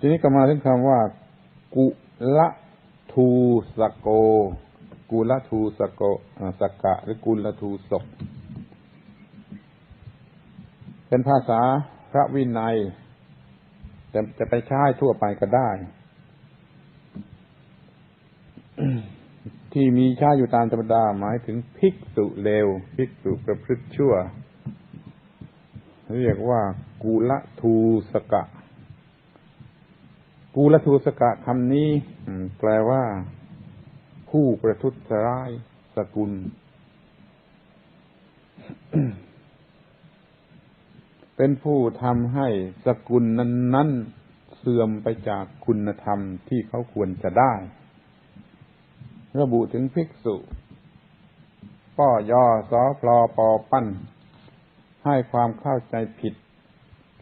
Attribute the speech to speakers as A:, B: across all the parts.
A: ทีนี้ก็มาถึงคำว่า กุละทูสโก กุละทูสโกสกะ หรือกุละทูศกเป็นภาษาพระวินัยจะจะไปใช้ทั่วไปก็ได้ ที่มีใช้อยู่ตามธรรมดาหมายถึงภิกษุเลวภิกษุประพฤติชั่ว เรียกว่า กุละทูสกะ กุละทูสกะคำนี้แปลว่า ผู้ประทุษร้ายสกุล เป็นผู้ทำให้สกุลนั้น ๆ เสื่อมไปจากคุณธรรมที่เขาควรจะได้ ระบุถึงภิกษุป้อยอสอพลอปอปั้น ให้ความเข้าใจผิด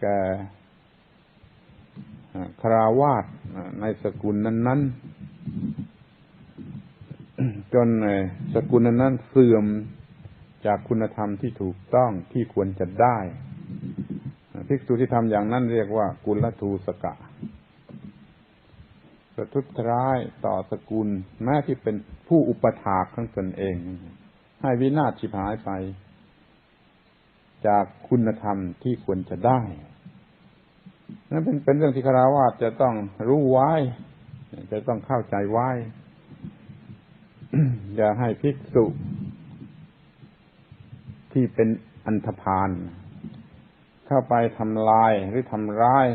A: แก่ คราวาสในสกุลนั้น ๆ จนสกุลนั้นเสื่อมจากคุณธรรมที่ถูกต้องที่ควรจะได้ภิกษุที่ทำอย่างนั้นเรียกว่า กุลทูสกะประทุษร้ายต่อสกุล แม้ที่เป็นผู้อุปถากทั้งตนเอง ให้วินาศชิบหายไป จากคุณธรรมที่ควรจะได้ นั่นเป็นเป็นเรื่องที่คาราวาสจะต้องรู้ไว้ จะต้องเข้าใจไว้ อย่าให้ภิกษุ ที่เป็นอันธพาลเข้าไปทำลายหรือทำร้าย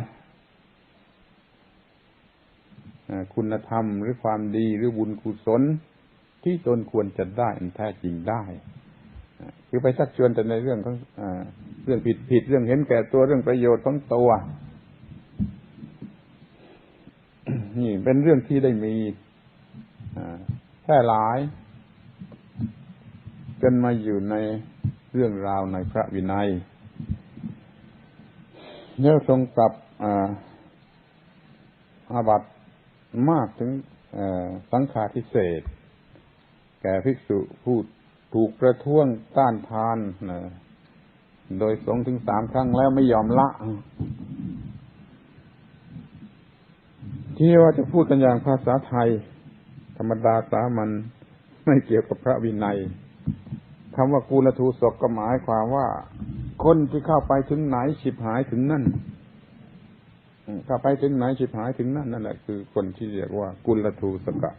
A: คุณธรรมหรือความดีหรือบุญกุศล ที่ตนควรจะได้อันแท้จริงได้คือไปชักชวนแต่ในเรื่องของเรื่องผิดผิดเรื่องเห็นแก่ตัวเรื่องประโยชน์ของตัว นี่เป็นเรื่องที่ได้มีแพร่หลายจนมาอยู่ในเรื่องราวในพระวินัยเนี่ยทรงปรับอาบัตมากถึงสังฆาทิเศษ แก่ภิกษุผู้ถูกประท้วงต้านทาน โดยสงถึงสามครั้งแล้วไม่ยอมละ ที่ว่าจะพูดกันอย่างภาษาไทย ธรรมดาสามัญไม่เกี่ยวกับพระวินัยคำว่ากูลทูศกก็หมายความว่า คนที่เข้าไปถึงไหนฉิบหายถึงนั่นเข้าไปถึงไหนฉิบหายถึงนั่นนั่นแหละคือคนที่เรียกว่ากุลทูสกะ